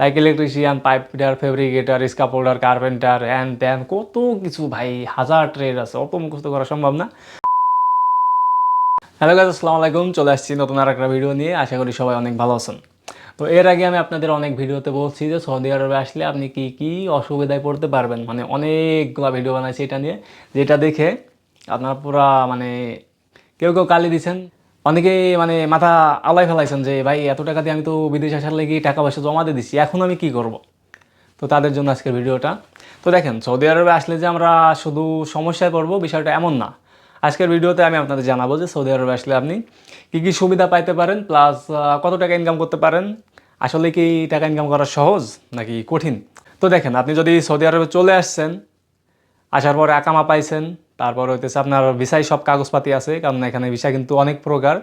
Like electrician pipe fitter fabricator scaffolder carpenter হ্যান ত্যান কত কিছু ভাই, হাজার ট্রেড আছে, অত মুখস্থ করা সম্ভব না। হ্যালো গাইজ আসসালামু আলাইকুম, চলে আসছি নতুন আর একটা ভিডিও নিয়ে, আশা করি সবাই অনেক ভালো আছেন। তো এর আগে আমি আপনাদের অনেক ভিডিওতে বলছি যে সৌদি আরবে আসলে আপনি কি কি অসুবিধায় পড়তে পারবেন। মানে অনেকগুলো ভিডিও বানাইছি এটা নিয়ে, যেটা দেখে আপনারা পুরা মানে কেউ কেউ কালি দিছেন। অনেকে মানে মাথা আলাই ফেলাইছেন যে, ভাই, এত টাকা দিয়ে আমি তো বিদেশে আসার লেগে টাকা পয়সা জমা দিয়ে দিচ্ছি এখন আমি কি করব? তো তাদের জন্য আজকের ভিডিওটা। তো দেখেন, সৌদি আরবে আসলে যে আমরা শুধু সমস্যায় পড়ব, বিষয়টা এমন না। আজকের ভিডিওতে আমি আপনাদের জানাব যে সৌদি আরবে আসলে আপনি কী কী সুবিধা পাইতে পারেন, প্লাস কত টাকা ইনকাম করতে পারেন। আসলে কি টাকা ইনকাম করা সহজ নাকি কঠিন? তো দেখেন, আপনি যদি সৌদি আরবে চলে আসছেন, আসার পরে আকামা পাইছেন তারপর হইতেছে আপনার ভিসায় সব কাগজপাতি আছে, কারণ এখানে ভিসা কিন্তু অনেক প্রকার।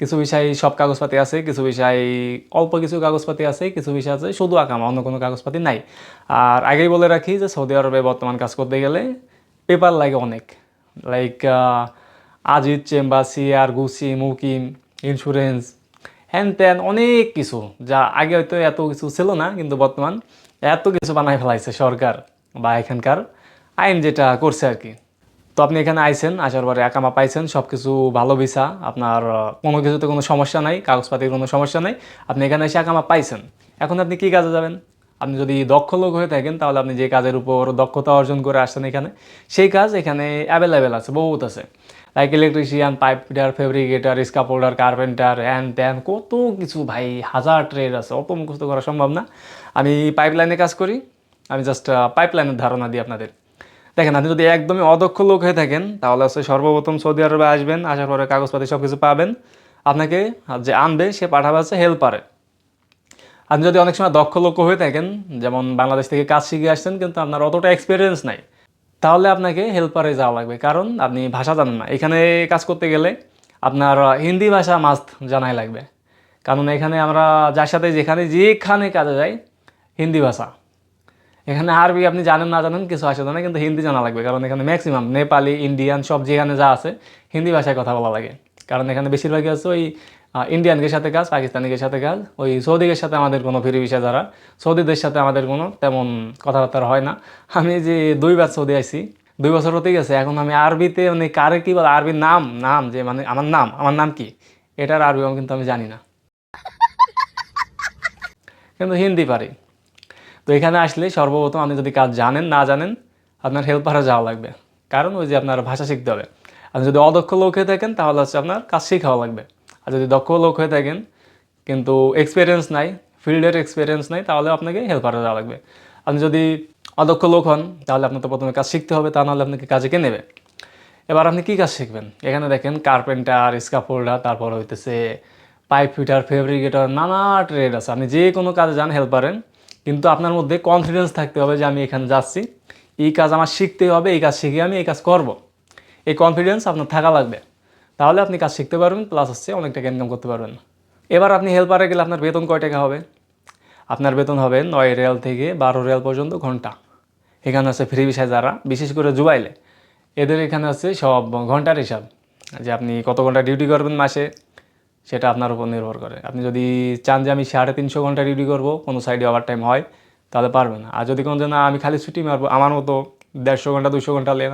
কিছু বিষয় সব কাগজপাতি আছে, কিছু বিষয় অল্প কিছু কাগজপাতি আছে, কিছু বিষয় আছে, শুধু আকামা অন্য কোনো কাগজপাতি নাই। আর আগেই বলে রাখি যে সৌদি আরবে বর্তমান কাজ করতে গেলে পেপার লাগে অনেক। লাইক আজিজ চেম্বাসি আর গুসি মুকিম ইন্স্যুরেন্স হ্যান ত্যান অনেক কিছু, যা আগে হয়তো এত কিছু ছিল না, কিন্তু বর্তমান এত কিছু বানাই ফেলাইছে সরকার বা এখানকার আইন যেটা করছে আর কি। তো আপনি এখানে আইছেন, আসার পরে একামা পাইছেন সব কিছু ভালো ভিসা, আপনার কোনো কিছুতে কোনো সমস্যা নাই, কাগজপাতির কোনো সমস্যা নাই, আপনি এখানে এসে একামা পাইছেন। এখন আপনি কি কাজে যাবেন? আপনি যদি দক্ষ লোক হয়ে থাকেন, তাহলে আপনি যে কাজের উপর দক্ষতা অর্জন করে আসছেন এখানে, সেই কাজ এখানে অ্যাভেলেবেল আছে, বহুত আছে। Like electrician pipe fitter fabricator scaffolder carpenter হ্যান ত্যান কত কিছু ভাই, হাজার ট্রেড আছে, অত মুখস্থ করা সম্ভব না। আমি পাইপ লাইনে কাজ করি, আমি জাস্ট পাইপ লাইনের ধারণা দিই আপনাদের। দেখেন, আপনি যদি একদমই অদক্ষ লোক হয়ে থাকেন, তাহলে হচ্ছে সর্বপ্রথম সৌদি আরবে আসবেন, আসার পরে কাগজপাতি সব কিছু পাবেন। আপনাকে যে আনবে, সে পাঠাবে হচ্ছে হেল্পারে। আপনি যদি অনেক সময় দক্ষ লোক হয়ে থাকেন, যেমন বাংলাদেশ থেকে কাজ শিখে আসছেন, কিন্তু আপনার অতটা এক্সপিরিয়েন্স নাই, তাহলে আপনাকে হেল্পারে যাওয়া লাগবে। কারণ আপনি ভাষা জানেন না। এখানে কাজ করতে গেলে আপনার হিন্দি ভাষা মাস্ট জানাই লাগবে। কারণ এখানে আমরা যার সাথে যেখানে যেখানে কাজে যাই, হিন্দি ভাষা। এখানে আরবি আপনি জানেন, না জানেন, কিছু আসে না কিন্তু হিন্দি জানা লাগবে, কারণ এখানে ম্যাক্সিমাম নেপালি ইন্ডিয়ান সব যেখানে যা আছে, হিন্দি ভাষায় কথা বলা লাগে। কারণ এখানে বেশিরভাগই আছে ওই ইন্ডিয়ানদের সাথে কাজ পাকিস্তানিদের সাথে কাজ, ওই সৌদিদের সাথে আমাদের কোনো ফিরি বিষয় যারা, সৌদিদের সাথে আমাদের কোনো তেমন কথাবার্তা হয় না। আমি যে দুইবার সৌদি আইছি, দুই বছর হতে গেছে, এখন আমি আরবিতে মানে কারে কি বলে, আরবির নাম নাম যে মানে আমার নাম আমার নাম কি? এটার আরবি কিন্তু আমি জানি না। কিন্তু হিন্দি পারি। তো এখানে আসলে সর্বপ্রথম আপনি যদি কাজ জানেন, না জানেন, আপনার হেল্পারে যাওয়া লাগবে। কারণ ওই যে আপনার ভাষা শিখতে হবে। আপনি যদি অদক্ষ লোক হয়ে থাকেন, তাহলে হচ্ছে আপনার কাজ শেখাও লাগবে। আর যদি দক্ষ লোক হয়ে থাকেন, কিন্তু এক্সপিরিয়েন্স নাই ফিল্ডের এক্সপিরিয়েন্স নাই, তাহলে আপনাকে হেল্পারে যাওয়া লাগবে। আপনি যদি অদক্ষ লোক হন, তাহলে আপনার তো প্রথমে কাজ শিখতে হবে, তা নাহলে আপনাকে কাজে কে নেবে? এবার আপনি কী কাজ শিখবেন? এখানে দেখেন কার্পেন্টার স্কাফোল্ডার তারপর হইতেছে পাইপ ফিটার ফেব্রিকেটর নানা ট্রেড আছে। আপনি যে কোনো কাজে যান হেল্প পারেন কিন্তু আপনার মধ্যে কনফিডেন্স থাকতে হবে যে আমি এখানে যাচ্ছি। এই কাজ আমার শিখতে হবে, এই কাজ শিখে আমি এই কাজ করব। এই কনফিডেন্স আপনার থাকা লাগবে। তাহলে আপনি কাজ শিখতে পারবেন প্লাস হচ্ছে অনেক টাকা ইনকাম করতে পারবেন। এবার আপনি হেল্পারে গেলে আপনার বেতন কয় টাকা হবে? আপনার বেতন হবে নয় রিয়াল থেকে বারো রিয়াল পর্যন্ত ঘণ্টা। এখানে আছে ফ্রি বিষয় যারা, বিশেষ করে জুবাইলে। এদের এখানে আছে সব ঘণ্টার হিসাব। যে আপনি কত ঘণ্টা ডিউটি করবেন মাসে? সেটা আপনার উপর নির্ভর করে। আপনি যদি চান যে আমি সাড়ে তিনশো ঘণ্টা ডিউটি করব, কোনো সাইডে ওভার টাইম হয়, তাহলে পারবেন আর যদি কোনো যে না, আমি খালি ছুটি মারবো, আমার মতো দেড়শো ঘণ্টা দুশো ঘণ্টা লেন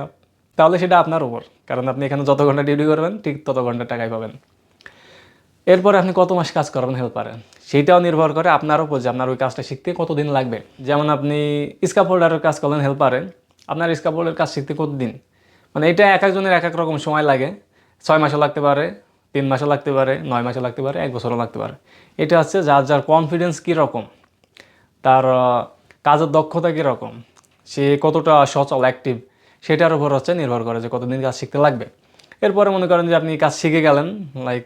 তাহলে সেটা আপনার উপর। কারণ আপনি এখানে যত ঘণ্টা ডিউটি করবেন, ঠিক তত ঘণ্টা টাকাই পাবেন। এরপরে আপনি কত মাস কাজ করবেন হেল্পারে সেইটাও নির্ভর করে আপনার উপর যে আপনার ওই কাজটা শিখতে কতদিন লাগবে। যেমন আপনি স্কাপ হোল্ডারের কাজ করলেন হেল্পারে আপনার স্কাপ হোল্ডারের কাজ শিখতে কতদিন? মানে এটা এক একজনের এক এক রকম সময় লাগে। ছয় মাসও লাগতে পারে তিন মাসও লাগতে পারে, নয় মাসও লাগতে পারে, এক বছরও লাগতে পারে। এটা হচ্ছে যার যার কনফিডেন্স কীরকম, তার কাজের দক্ষতা কীরকম, সে কতটা সচল অ্যাক্টিভ সেটার উপর হচ্ছে নির্ভর করে যে কতদিন কাজ শিখতে লাগবে। এরপরে মনে করেন যে আপনি কাজ শিখে গেলেন লাইক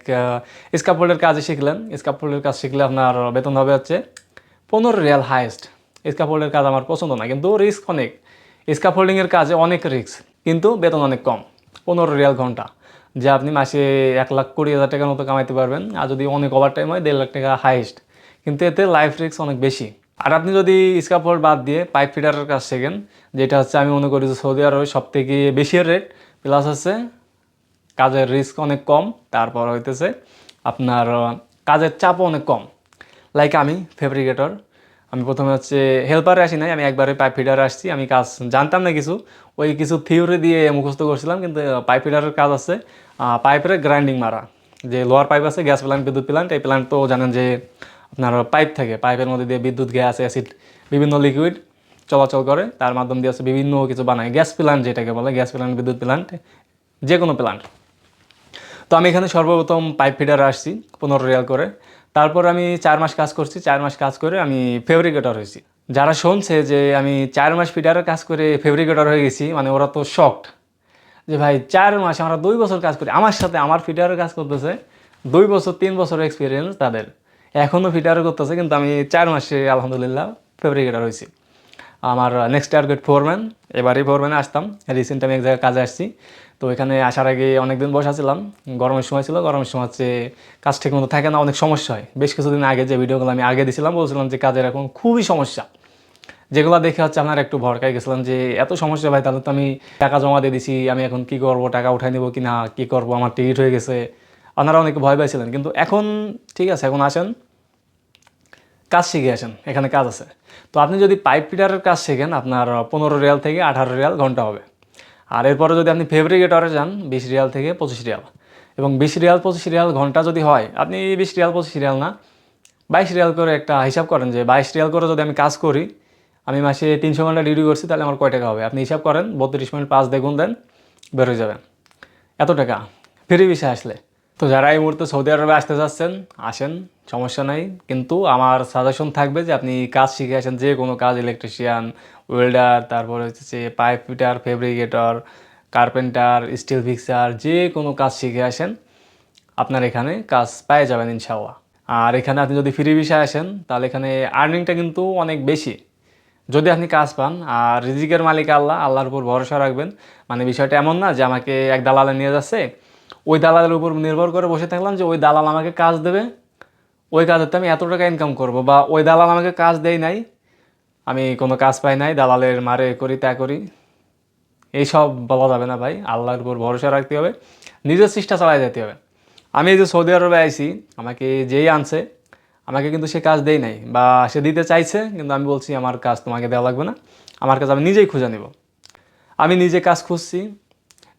স্কাপোল্ডের কাজে শিখলেন। স্কাপোল্ডের কাজ শিখলে আপনার বেতন হবে হচ্ছে পনেরো রিয়াল হাইয়েস্ট স্কাপোল্ডের কাজ আমার পছন্দ না, কিন্তু রিস্ক অনেক। স্কাফোল্ডিংয়ের কাজে অনেক রিস্ক কিন্তু বেতন অনেক কম, পনেরো রিয়াল ঘণ্টা। যে আপনি মাসে এক লাখ কুড়ি হাজার টাকার মতো কামাইতে পারবেন, আর যদি অনেক ওভার টাইম হয়, দেড় লাখ টাকা হাইয়েস্ট কিন্তু এতে লাইফ রিস্ক অনেক বেশি। আর আপনি যদি স্কাফোল্ড বাদ দিয়ে পাইপ ফিটারের কাজ শেখেন, যেটা হচ্ছে আমি মনে করি যে সৌদি আরবে সব থেকে বেশি রেট প্লাস হচ্ছে কাজের রিস্ক অনেক কম, তারপর হইতেছে আপনার কাজের চাপও অনেক কম। লাইক আমি ফেব্রিকেটর আমি প্রথমে হচ্ছে হেল্পারে আসি নাই, আমি একবারে পাইপ ফিডারে আসছি, আমি কাজ জানতাম না কিছু। ওই কিছু থিওরি দিয়ে মুখস্থ করছিলাম, কিন্তু পাইপ ফিডারের কাজ আছে। পাইপের গ্রাইন্ডিং মারা। যে লোয়ার পাইপ আছে গ্যাস প্ল্যান্ট বিদ্যুৎ প্ল্যান্ট এই প্ল্যান্ট তো জানেন যে আপনার পাইপ থাকে। পাইপের মধ্যে দিয়ে বিদ্যুৎ গ্যাস অ্যাসিড বিভিন্ন লিকুইড চলাচল করে। তার মাধ্যম দিয়ে আছে বিভিন্ন কিছু বানায়। গ্যাস প্ল্যান্ট যেটাকে বলে গ্যাস প্ল্যান্ট বিদ্যুৎ প্ল্যান্ট যে কোনো প্ল্যান্ট তো আমি এখানে সর্বপ্রথম পাইপ ফিডার আসছি, পনেরো রিয়াল করে। তারপর আমি চার মাস কাজ করছি, চার মাস কাজ করে আমি ফেব্রিকেটর হয়েছি। যারা শুনছে যে আমি চার মাস ফিডারের কাজ করে ফেব্রিকেটর হয়ে গেছি মানে ওরা তো শকড যে ভাই চার মাস আমরা দুই বছর কাজ করি। আমার সাথে আমার ফিডারের কাজ করতেছে, দুই বছর, তিন বছর এক্সপিরিয়েন্স তাদের। এখনও ফিডারও করতেছে, কিন্তু আমি চার মাসে আলহামদুলিল্লাহ ফেব্রিকেটর হয়েছি। আমার নেক্সট টার্গেট ফোরম্যান এবারই ফোরম্যানে আসতাম। রিসেন্ট আমি এক জায়গায় কাজে আসছি। তো এখানে আসার আগে অনেকদিন বসা ছিলাম গরমের সময় ছিল, গরমের সময় হচ্ছে কাজ ঠিক মতো থাকে না, অনেক সমস্যা হয়। বেশ কিছুদিন আগে যে ভিডিওগুলো আমি আগে দিছিলাম, বলছিলাম যে কাজের এখন খুবই সমস্যা। যেগুলো দেখে হচ্ছে আপনার একটু ভরকাই গেছিলাম যে, এত সমস্যা ভাই, তাহলে তো আমি টাকা জমা দিয়ে দিছি, আমি এখন কি করব, টাকা উঠাই নেব কি না কী করব, আমার টিকিট হয়ে গেছে। আপনারা অনেকে ভয় পাইছিলেন, কিন্তু এখন ঠিক আছে, এখন আসেন। কাজ শিখে আসেন, এখানে কাজ আছে। তো আপনি যদি পাইপ ফিটারের কাজ শেখেন, আপনার পনেরো রিয়াল থেকে আঠারো রিয়াল ঘণ্টা হবে। আর এরপরে যদি আপনি ফেব্রিকেটরে যান, বিশ রিয়াল থেকে পঁচিশ রিয়াল। এবং বিশ রিয়াল, পঁচিশ রিয়াল ঘণ্টা যদি হয়, আপনি বিশ রিয়াল, পঁচিশ রিয়াল না, বাইশ রিয়াল করে একটা হিসাব করেন যে বাইশ রিয়াল করে যদি আমি কাজ করি, আমি মাসে তিনশো ঘণ্টা ডিউটি করছি, তাহলে আমার কয় টাকা হবে? আপনি হিসাব করেন, বত্রিশ মিনিট পাঁচ দেখুন দেন, বের হয়ে যাবেন। এত টাকা। ফ্রি বিষয় আসলে। তো যারা এই মুহূর্তে সৌদি আরবে আসতে চাচ্ছেন, আসেন, সমস্যা নাই। কিন্তু আমার সাজেশন থাকবে যে আপনি কাজ শিখে আসেন, যে কোনো কাজ ইলেকট্রিশিয়ান ওয়েল্ডার তারপরে হচ্ছে pipe fitter fabricator carpenter steel fixer যে কোনো কাজ শিখে আসেন, আপনার এখানে কাজ পেয়ে যাবেন ইনশাল্লাহ আর এখানে আপনি যদি ফ্রি বিষয় আসেন, তাহলে এখানে আর্নিংটা কিন্তু অনেক বেশি। যদি আপনি কাজ পান, আর রিজিকের মালিক আল্লাহ, আল্লাহর উপর ভরসা রাখবেন মানে বিষয়টা এমন না যে আমাকে এক দালালে নিয়ে যাচ্ছে ওই দালালের উপর নির্ভর করে বসে থাকলাম যে ওই দালাল আমাকে কাজ দেবে, ওই কাজেতে আমি এত টাকা ইনকাম করব বা ওই দালাল আমাকে কাজ দেয় নাই, আমি কোনো কাজ পাই নাই, দালালের মারে করি, তা করি। এইসব বলা যাবে না ভাই, আল্লাহর উপর ভরসা রাখতে হবে, নিজের চেষ্টা চালাই যেতে হবে। আমি এই যে সৌদি আরবে আইছি, আমাকে যেই আনছে, আমাকে কিন্তু সে কাজ দেয় নাই বা সে দিতে চাইছে, কিন্তু আমি বলছি আমার কাজ তোমাকে দেওয়া লাগবে না, আমার কাজ আমি নিজেই খুঁজে নেব। আমি নিজে কাজ খুঁজছি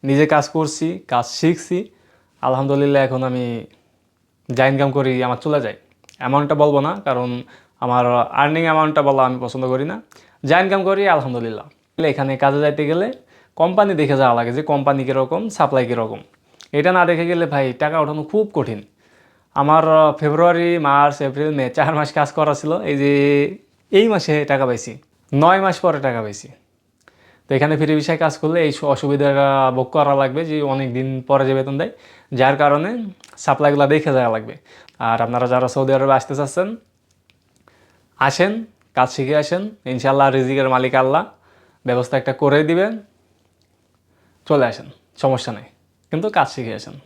নিজে কাজ করছি, কাজ শিখছি। আলহামদুলিল্লাহ এখন আমি যা ইনকাম করি আমার চলে যায়। অ্যামাউন্টটা বলব না, কারণ আমার আর্নিং অ্যামাউন্টটা বলা আমি পছন্দ করি না। যা ইনকাম করি, আলহামদুলিল্লাহ। এখানে কাজে যাইতে গেলে কোম্পানি দেখে যাওয়া লাগে যে কোম্পানি কীরকম সাপ্লাই কীরকম। এটা না দেখে গেলে ভাই টাকা ওঠানো খুব কঠিন। আমার ফেব্রুয়ারি মার্চ এপ্রিল মে চার মাস কাজ করা ছিল, এই যে এই মাসে টাকা পাইছি। নয় মাস পরে টাকা পাইছি। তো এখানে ফ্রি বিষয়ে কাজ করলে এই অসুবিধাটা ভোগ করা লাগবে যে অনেক দিন পরে যে বেতন দেয়, যার কারণে সাপ্লাইগুলো দেখে যাওয়া লাগবে। আর আপনারা যারা সৌদি আরবে আসতে চাচ্ছেন, আসেন, কাজ শিখে আসেন ইনশাল্লাহ রিজিকের মালিক আল্লাহ, ব্যবস্থা একটা করে দিবেন, চলে আসেন, সমস্যা নেই। কিন্তু কাজ শিখে আসেন।